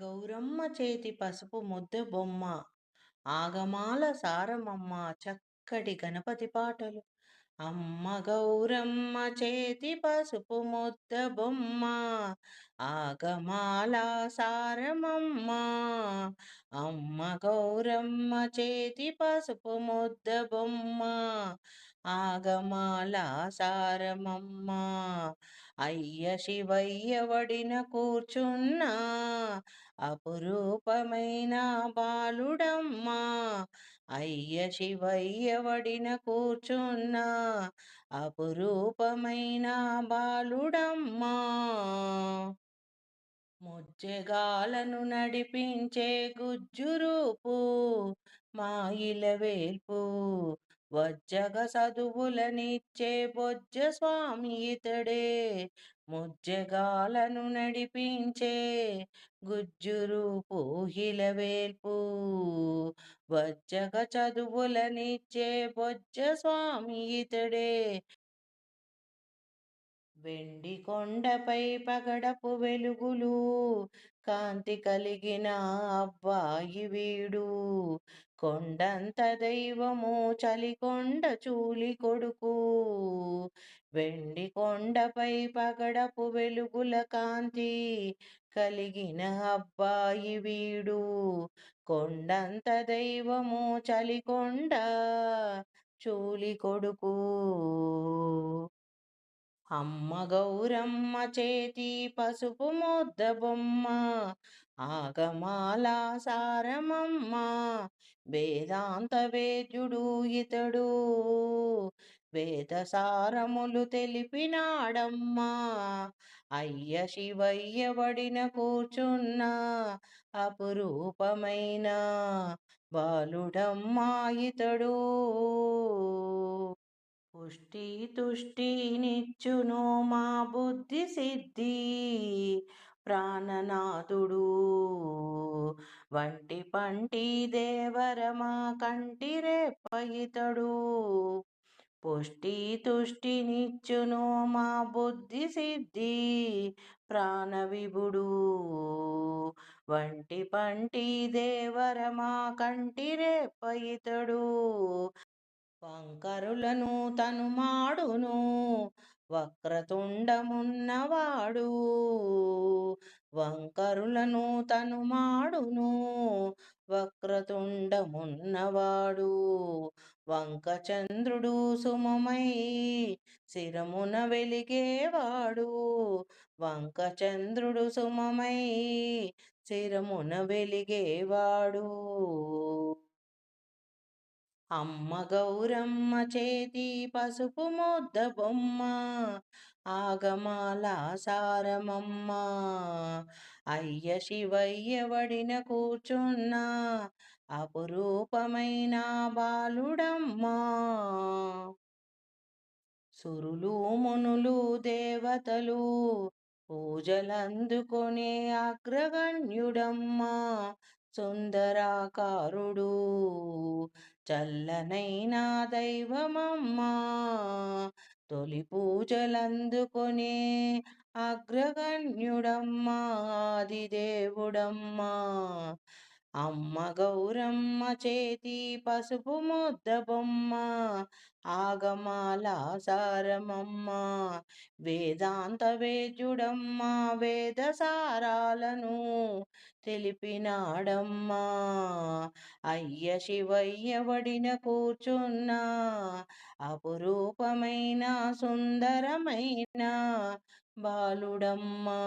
గౌరమ్మ చేతి పసుపు ముద్ద బొమ్మ ఆగమాల సారమమ్మ చక్కటి గణపతి పాటలు. అమ్మ గౌరమ్మ చేతి పసుపు ముద్ద బొమ్మ ఆగమాల సారమమ్మ. అమ్మ గౌరమ్మ చేతి పసుపు ముద్ద బొమ్మ ఆగమాల సారమమ్మ. అయ్య శివయ్య వడిన కూర్చున్నా. అపురూపమైన బాలుడమ్మా. అయ్య శివయ్య వడిన కూర్చున్నా. అపురూపమైన బాలుడమ్మా. ముజ్జగాలను నడిపించే గుజ్జురూపు. మాయిల వేల్పు. వజ్జగ చదువులనిచ్చే బొజ్జ స్వామి ఇతడే. ముజ్జగాలను నడిపించే గుజ్జురూపు వేల్పు వజ్జగ చదువులనిచ్చే బొజ్జ స్వామి ఇతడే. వెండి కొండపై పగడపు వెలుగులు కాంతి కలిగిన అబ్బాయి వీడు. కొండంత దైవము చలికొండ చూలి కొడుకు. వెండి కొండపై పగడపు వెలుగుల కాంతి కలిగిన అబ్బాయి వీడు. కొండంత దైవము చలికొండ చూలి కొడుకు. అమ్మ గౌరమ్మ చేతి పసుపు ముద్ద బొమ్మ ఆగమాల సారమమ్మ వేదాంత వేద్యుడు ఇతడు వేద సారములు తెలిపినాడమ్మా. అయ్య శివయ్య వడిన కూర్చున్న అపురూపమైన బాలుడమ్మా ఇతడు. పుష్టి తుష్టి నిచ్చును మా బుద్ధి సిద్ధి ప్రాణనాథుడు. వంటి పంటి దేవరమా కంటి రేపయితడు. పుష్టి తుష్టి నిచ్చును మా బుద్ధి సిద్ధి ప్రాణవిభుడు వంటి పంటి దేవరమా కంటి రేపయితడు. వంకరులను తను మాడును వక్రతుండమున్నవాడు. వంకరులను తను మాడును వక్రతుండమున్నవాడు. వంకచంద్రుడు సుమమై శిరమున వెలిగేవాడు. వంకచంద్రుడు సుమమై శిరమున వెలిగేవాడు. అమ్మ గౌరమ్మ చేతి పసుపు ముద్ద బొమ్మ ఆగమాల సారమమ్మ. అయ్య శివయ్య వడిన కూర్చున్న అపురూపమైన బాలుడమ్మా. సురులు మునులు దేవతలు పూజలందుకొనే అగ్రగణ్యుడమ్మా. సుందరాకారుడు చల్లనైన దైవమమ్మా తొలి పూజలందుకొనే అగ్రగణ్యుడమ్మా ఆదిదేవుడమ్మా. అమ్మ గౌరమ్మ చేతి పసుపు ముద్ద బొమ్మ ఆగమాల సారమమ్మ వేదాంత వేద్యుడమ్మ వేద సారాలను తెలిపినాడమ్మా. అయ్య శివయ్య వడిన కూర్చున్న అపురూపమైన సుందరమైన బాలుడమ్మా.